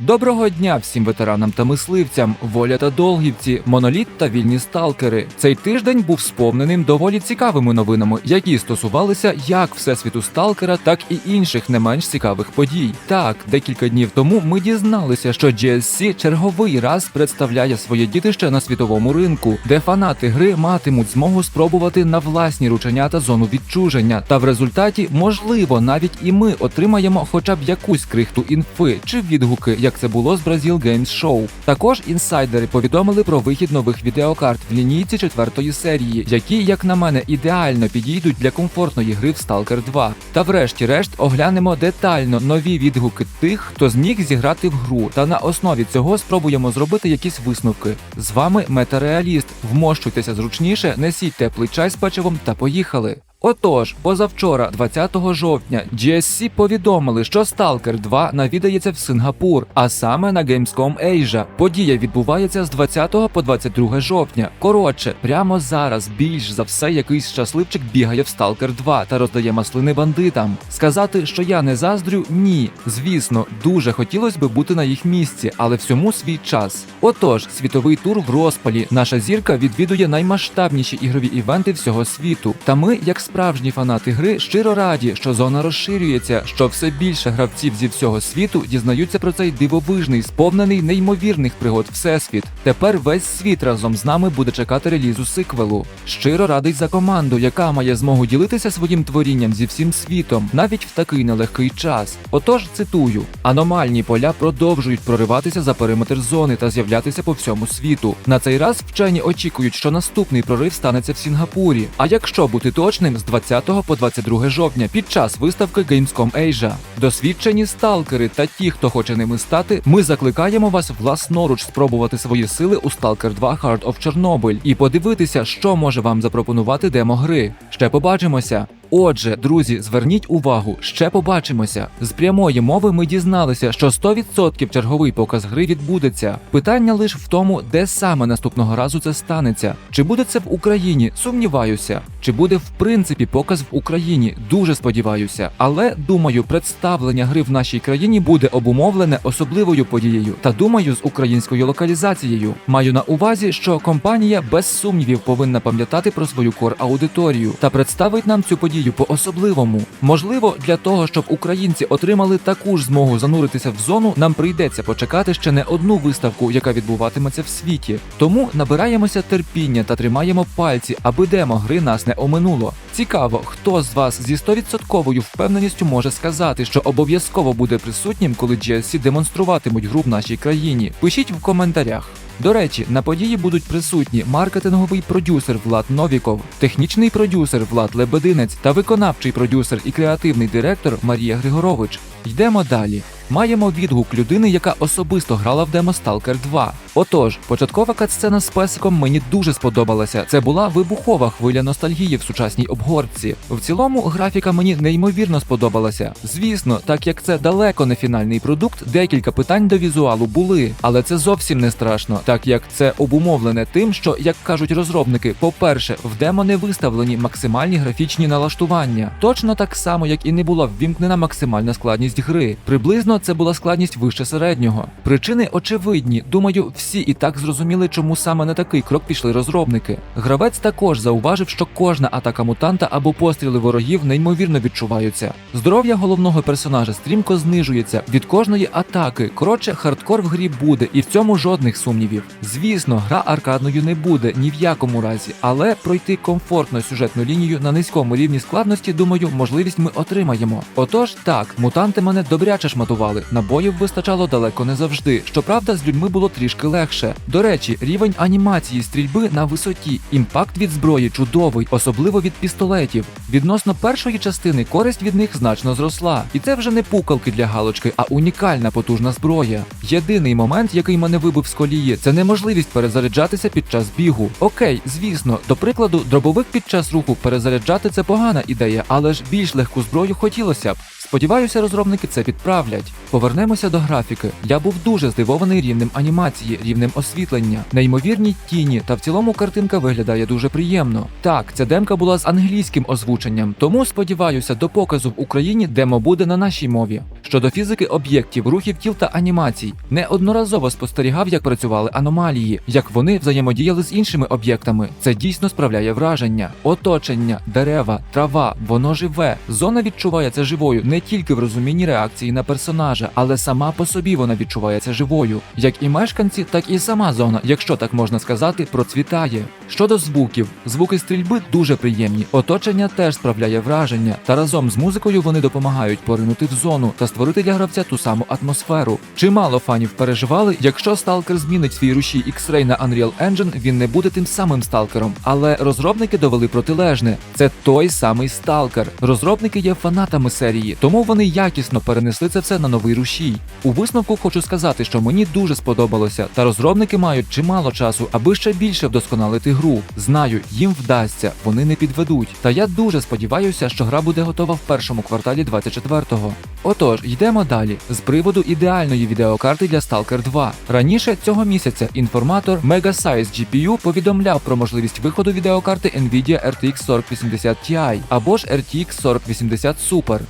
Доброго дня всім ветеранам та мисливцям, воля та долгівці, моноліт та вільні сталкери. Цей тиждень був сповненим доволі цікавими новинами, які стосувалися як всесвіту сталкера, так і інших не менш цікавих подій. Так, декілька днів тому ми дізналися, що GSC черговий раз представляє своє дітище на світовому ринку, де фанати гри матимуть змогу спробувати на власні рученята зону відчуження. Та в результаті, можливо, навіть і ми отримаємо хоча б якусь крихту інфи чи відгуки, як це було з Brazil Games Show. Також інсайдери повідомили про вихід нових відеокарт в лінійці четвертої серії, які, як на мене, ідеально підійдуть для комфортної гри в Stalker 2. Та врешті-решт оглянемо детально нові відгуки тих, хто зміг зіграти в гру, та на основі цього спробуємо зробити якісь висновки. З вами Метареаліст. Вмощуйтеся зручніше, несіть теплий чай з печивом та поїхали. Отож, позавчора, 20 жовтня, GSC повідомили, що Stalker 2 навідається в Сингапур, а саме на Gamescom Asia. Подія відбувається з 20 по 22 жовтня. Коротше, прямо зараз більш за все якийсь щасливчик бігає в Stalker 2 та роздає маслини бандитам. Сказати, що я не заздрю, ні. Звісно, дуже хотілося би бути на їх місці, але всьому свій час. Отож, світовий тур в розпалі. Наша зірка відвідує наймасштабніші ігрові івенти всього світу. Та ми, як справжні фанати гри, щиро раді, що зона розширюється, що все більше гравців зі всього світу дізнаються про цей дивовижний, сповнений неймовірних пригод всесвіт. Тепер весь світ разом з нами буде чекати релізу сиквелу. Щиро радий за команду, яка має змогу ділитися своїм творінням зі всім світом, навіть в такий нелегкий час. Отож, цитую: аномальні поля продовжують прориватися за периметр зони та з'являтися по всьому світу. На цей раз вчені очікують, що наступний прорив станеться в Сінгапурі. А якщо бути точним, з 20 по 22 жовтня під час виставки Gamescom Asia. Досвідчені сталкери та ті, хто хоче ними стати, ми закликаємо вас власноруч спробувати свої сили у Stalker 2 Heart of Chernobyl і подивитися, що може вам запропонувати демо гри. Ще побачимося. Отже, друзі, зверніть увагу, ще побачимося. З прямої мови ми дізналися, що 100% черговий показ гри відбудеться. Питання лише в тому, де саме наступного разу це станеться. Чи буде це в Україні? Сумніваюся. Чи буде в принципі показ в Україні? Дуже сподіваюся. Але думаю, представлення гри в нашій країні буде обумовлене особливою подією та думаю, з українською локалізацією. Маю на увазі, що компанія без сумнівів повинна пам'ятати про свою кор аудиторію та представить нам цю подію по-особливому. Можливо, для того, щоб українці отримали таку ж змогу зануритися в зону, нам прийдеться почекати ще не одну виставку, яка відбуватиметься в світі. Тому набираємося терпіння та тримаємо пальці, аби демо гри нас не оминуло. Цікаво, хто з вас зі 100% впевненістю може сказати, що обов'язково буде присутнім, коли GSC демонструватимуть гру в нашій країні. Пишіть в коментарях. До речі, на події будуть присутні маркетинговий продюсер Влад Новіков, технічний продюсер Влад Лебединець та виконавчий продюсер і креативний директор Марія Григорович. Йдемо далі. Маємо відгук людини, яка особисто грала в демо Stalker 2. Отож, початкова катсцена з песиком мені дуже сподобалася. Це була вибухова хвиля ностальгії в сучасній обгорці. В цілому, графіка мені неймовірно сподобалася. Звісно, так як це далеко не фінальний продукт, декілька питань до візуалу були, але це зовсім не страшно, так як це обумовлене тим, що, як кажуть розробники, по-перше, в демо не виставлені максимальні графічні налаштування, точно так само, як і не була ввімкнена максимальна складність гри. Приблизно це була складність вище середнього. Причини очевидні. Думаю, всі і так зрозуміли, чому саме на такий крок пішли розробники. Гравець також зауважив, що кожна атака мутанта або постріли ворогів неймовірно відчуваються. Здоров'я головного персонажа стрімко знижується від кожної атаки. Коротше, хардкор в грі буде, і в цьому жодних сумнівів. Звісно, гра аркадною не буде ні в якому разі, але пройти комфортно сюжетну лінію на низькому рівні складності, думаю, можливість ми отримаємо. Отож, так, мутанти мене добряче шматували. Набоїв вистачало далеко не завжди. Щоправда, з людьми було трішки легше. До речі, рівень анімації стрільби на висоті, імпакт від зброї чудовий, особливо від пістолетів. Відносно першої частини користь від них значно зросла. І це вже не пукалки для галочки, а унікальна потужна зброя. Єдиний момент, який мене вибив з колії, це неможливість перезаряджатися під час бігу. Окей, звісно, до прикладу, дробовик під час руху перезаряджати це погана ідея, але ж більш легку зброю хотілося б. Сподіваюся, розробники це підправлять. Повернемося до графіки. Я був дуже здивований рівнем анімації, рівнем освітлення, неймовірні тіні, та в цілому картинка виглядає дуже приємно. Так, ця демка була з англійським озвученням, тому сподіваюся, до показу в Україні демо буде на нашій мові. Щодо фізики об'єктів, рухів тіл та анімацій, неодноразово спостерігав, як працювали аномалії, як вони взаємодіяли з іншими об'єктами. Це дійсно справляє враження. Оточення, дерева, трава, воно живе. Зона відчувається живою не тільки в розумінні реакції на персонажа, але сама по собі вона відчувається живою. Як і мешканці, так і сама зона, якщо так можна сказати, процвітає. Щодо звуків, звуки стрільби дуже приємні. Оточення теж справляє враження, та разом з музикою вони допомагають поринути в зону та створити для гравця ту саму атмосферу. Чимало фанів переживали, якщо сталкер змінить свій рушій X-Ray на Unreal Engine, він не буде тим самим сталкером. Але розробники довели протилежне. Це той самий сталкер. Розробники є фанатами серії, тому вони якісно перенесли це все на новий рушій. У висновку хочу сказати, що мені дуже сподобалося, та розробники мають чимало часу, аби ще більше вдосконалити гру. Знаю, їм вдасться, вони не підведуть. Та я дуже сподіваюся, що гра буде готова в першому кварталі 24-го. Отож, йдемо далі. З приводу ідеальної відеокарти для Stalker 2. Раніше цього місяця інформатор MegaSize GPU повідомляв про можливість виходу відеокарти Nvidia RTX 4080 Ti або ж RTX 4080 Super.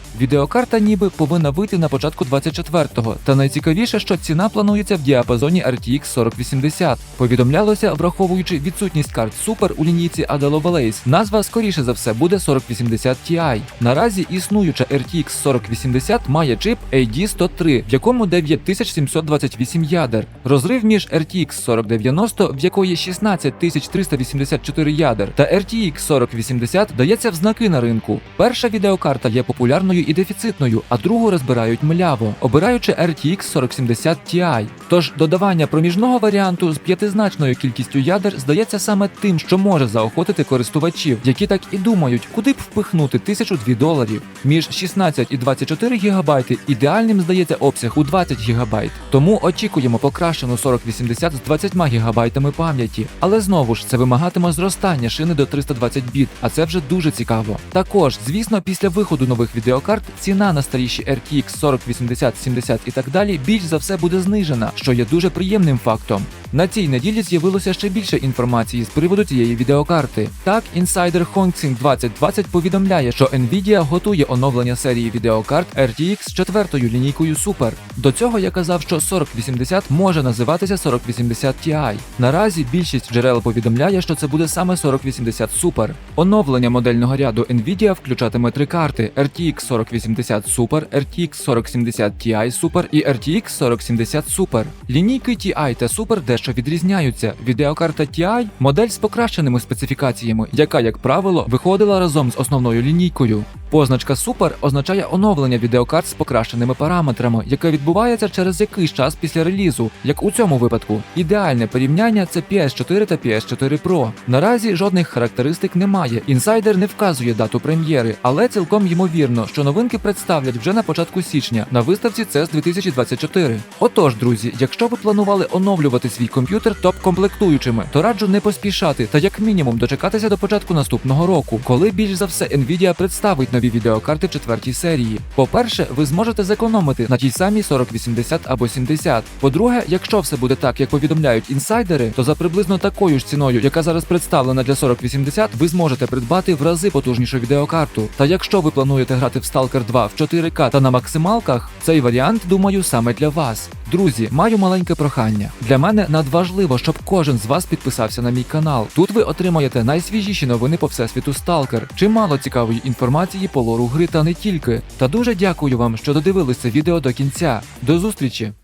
Відеокарта ніби повинна вийти на початку 24-го, та найцікавіше, що ціна планується в діапазоні RTX 4080. Повідомлялося, враховуючи відсутність карт Super у лінійці Adelo Valace, назва скоріше за все буде 4080 Ti. Наразі існуюча RTX 4080 має чип AD103, в якому 9728 ядер. Розрив між RTX 4090, в якої 16384 ядер, та RTX 4080 дається в знаки на ринку. Перша відеокарта є популярною і дефіцитною, а другу розбирають мляво, обираючи RTX 4070 Ti. Тож додавання проміжного варіанту з п'ятизначною кількістю ядер здається саме тим, що може заохотити користувачів, які так і думають, куди б впихнути 1002 доларів. Між 16 і 24 гігабайти ідеальним здається обсяг у 20 гігабайт. Тому очікуємо покращену 4080 з 20 гігабайтами пам'яті. Але знову ж це вимагатиме зростання шини до 320 біт, а це вже дуже цікаво. Також, звісно, після виходу нових відеокарт ціна на старіші RTX 40, 80, 70 і так далі більш за все буде знижена, що є дуже приємним фактом. На цій неділі з'явилося ще більше інформації з приводу цієї відеокарти. Так, інсайдер Hongsing 2020 повідомляє, що Nvidia готує оновлення серії відеокарт RTX з четвертою лінійкою Super. До цього я казав, що 4080 може називатися 4080 Ti. Наразі більшість джерел повідомляє, що це буде саме 4080 Super. Оновлення модельного ряду Nvidia включатиме три карти: RTX 4080 Super, RTX 4070 Ti Super і RTX 4070 Super. Лінійки TI та Super дещо відрізняються. Відеокарта TI – модель з покращеними специфікаціями, яка, як правило, виходила разом з основною лінійкою. Позначка Super означає оновлення відеокарт з покращеними параметрами, яке відбувається через якийсь час після релізу, як у цьому випадку. Ідеальне порівняння це PS4 та PS4 Pro. Наразі жодних характеристик немає. Інсайдер не вказує дату прем'єри, але цілком ймовірно, що новинки представлять вже на початку січня на виставці CES 2024. Отож, друзі, якщо ви планували оновлювати свій комп'ютер топ-комплектуючими, то раджу не поспішати та як мінімум дочекатися до початку наступного року, коли більш за все Nvidia представить нові відеокарти четвертій серії. По-перше, ви зможете зекономити на тій самій 4080 або 70. По-друге, якщо все буде так, як повідомляють інсайдери, то за приблизно такою ж ціною, яка зараз представлена для 4080, ви зможете придбати в рази потужнішу відеокарту. Та якщо ви плануєте грати в Stalker 2 в 4К та на максималках, цей варіант, думаю, саме для вас. Друзі, маю маленьке прохання. Для мене надважливо, щоб кожен з вас підписався на мій канал. Тут ви отримаєте найсвіжіші новини по всесвіту Stalker, чимало цікавої інформації по лору гри та не тільки. Та дуже дякую вам, що додивилися відео до кінця. До зустрічі!